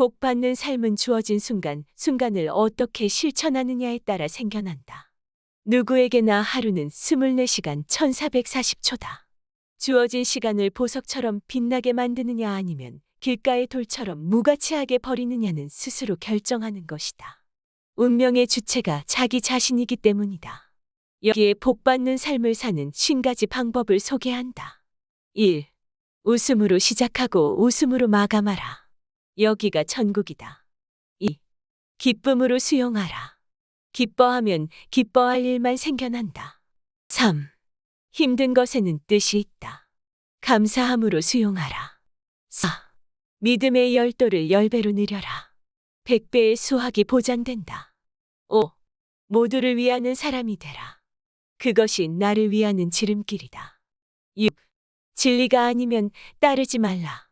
복 받는 삶은 주어진 순간, 순간을 어떻게 실천하느냐에 따라 생겨난다. 누구에게나 하루는 24시간 1440초다. 주어진 시간을 보석처럼 빛나게 만드느냐 아니면 길가의 돌처럼 무가치하게 버리느냐는 스스로 결정하는 것이다. 운명의 주체가 자기 자신이기 때문이다. 여기에 복받는 삶을 사는 50가지 방법을 소개한다. 1. 웃음으로 시작하고 웃음으로 마감하라. 여기가 천국이다. 2. 기쁨으로 수용하라. 기뻐하면 기뻐할 일만 생겨난다. 3. 힘든 것에는 뜻이 있다. 감사함으로 수용하라. 4. 믿음의 열도를 열배로 늘려라. 백배의 수확이 보장된다. 5. 모두를 위하는 사람이 되라. 그것이 나를 위하는 지름길이다. 6. 진리가 아니면 따르지 말라.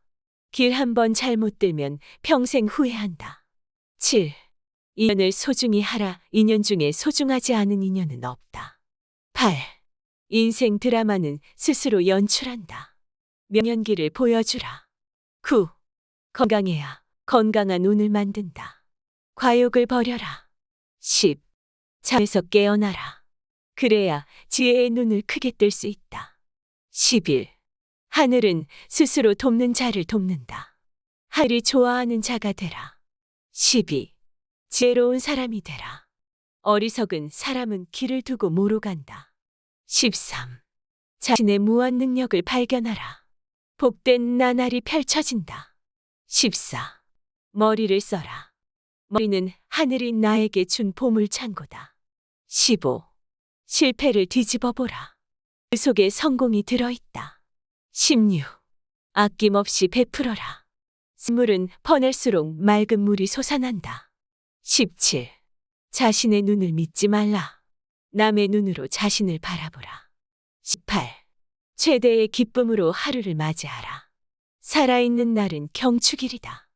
길 한 번 잘못 들면 평생 후회한다. 7. 인연을 소중히 하라. 인연 중에 소중하지 않은 인연은 없다. 8. 인생 드라마는 스스로 연출한다. 명연기를 보여주라. 9. 건강해야 건강한 운을 만든다. 과욕을 버려라. 10. 잠에서 깨어나라. 그래야 지혜의 눈을 크게 뜰 수 있다. 11. 하늘은 스스로 돕는 자를 돕는다. 하늘이 좋아하는 자가 되라. 12. 지혜로운 사람이 되라. 어리석은 사람은 길을 두고 모로 간다. 13. 자신의 무한 능력을 발견하라. 복된 나날이 펼쳐진다. 14. 머리를 써라. 머리는 하늘이 나에게 준 보물 창고다. 15. 실패를 뒤집어 보라. 그 속에 성공이 들어있다. 16. 아낌없이 베풀어라. 물은 퍼낼수록 맑은 물이 솟아난다. 17. 자신의 눈을 믿지 말라. 남의 눈으로 자신을 바라보라. 18. 최대의 기쁨으로 하루를 맞이하라. 살아있는 날은 경축일이다.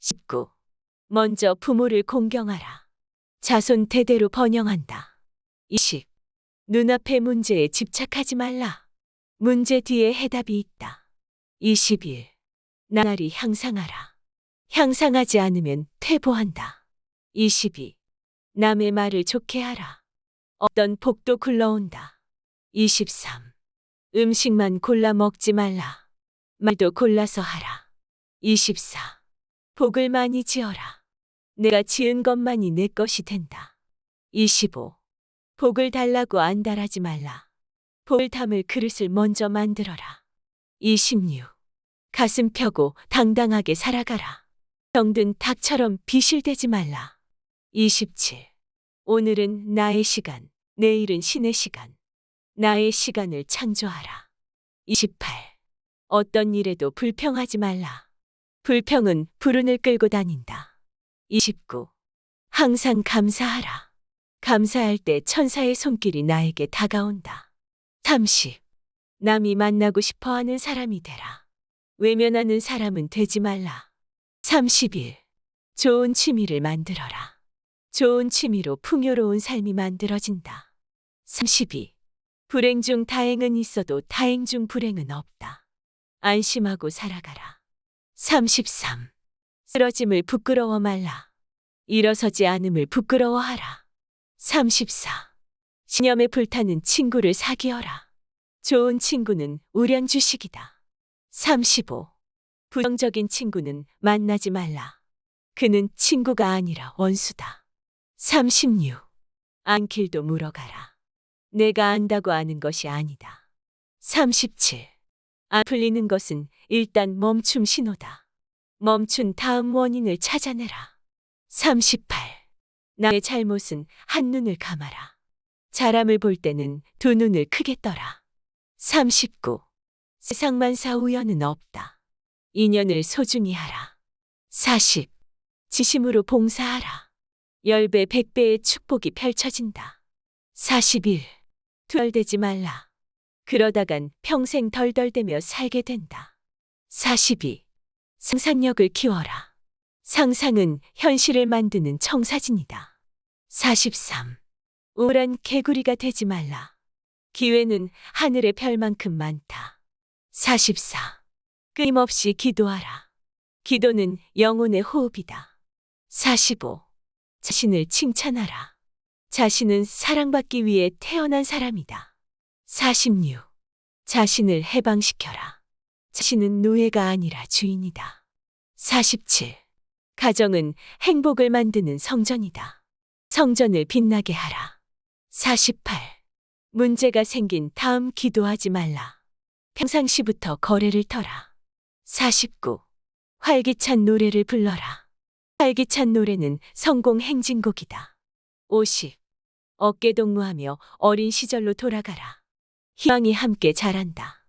19. 먼저 부모를 공경하라. 자손 대대로 번영한다. 20. 눈앞의 문제에 집착하지 말라. 문제 뒤에 해답이 있다. 21. 나날이 향상하라. 향상하지 않으면 퇴보한다. 22. 남의 말을 좋게 하라. 어떤 복도 굴러온다. 23. 음식만 골라 먹지 말라. 말도 골라서 하라. 24. 복을 많이 지어라. 내가 지은 것만이 내 것이 된다. 25. 복을 달라고 안달하지 말라. 복을 담을 그릇을 먼저 만들어라. 26. 가슴 펴고 당당하게 살아가라. 병든 닭처럼 비실대지 말라. 27. 오늘은 나의 시간, 내일은 신의 시간. 나의 시간을 창조하라. 28. 어떤 일에도 불평하지 말라. 불평은 불운을 끌고 다닌다. 29. 항상 감사하라. 감사할 때 천사의 손길이 나에게 다가온다. 30. 남이 만나고 싶어 하는 사람이 되라. 외면하는 사람은 되지 말라. 31. 좋은 취미를 만들어라. 좋은 취미로 풍요로운 삶이 만들어진다. 32. 불행 중 다행은 있어도 다행 중 불행은 없다. 안심하고 살아가라. 33. 쓰러짐을 부끄러워 말라. 일어서지 않음을 부끄러워하라. 34. 신념에 불타는 친구를 사귀어라. 좋은 친구는 우량 주식이다. 35. 부정적인 친구는 만나지 말라. 그는 친구가 아니라 원수다. 36. 안 길도 물어가라. 내가 안다고 아는 것이 아니다. 37. 안 풀리는 것은 일단 멈춤 신호다. 멈춘 다음 원인을 찾아내라. 38. 나의 잘못은 한눈을 감아라. 사람을 볼 때는 두 눈을 크게 떠라. 39. 세상만사 우연은 없다. 인연을 소중히 하라. 40. 지심으로 봉사하라. 열배 백배의 축복이 펼쳐진다. 41. 투덜대지 말라. 그러다간 평생 덜덜대며 살게 된다. 42. 상상력을 키워라. 상상은 현실을 만드는 청사진이다. 43. 우울한 개구리가 되지 말라. 기회는 하늘의 별만큼 많다. 44. 끊임없이 기도하라. 기도는 영혼의 호흡이다. 45. 자신을 칭찬하라. 자신은 사랑받기 위해 태어난 사람이다. 46. 자신을 해방시켜라. 자신은 노예가 아니라 주인이다. 47. 가정은 행복을 만드는 성전이다. 성전을 빛나게 하라. 48. 문제가 생긴 다음 기도하지 말라. 평상시부터 거래를 터라. 49. 활기찬 노래를 불러라. 활기찬 노래는 성공 행진곡이다. 50. 어깨 동무하며 어린 시절로 돌아가라. 희망이 함께 자란다.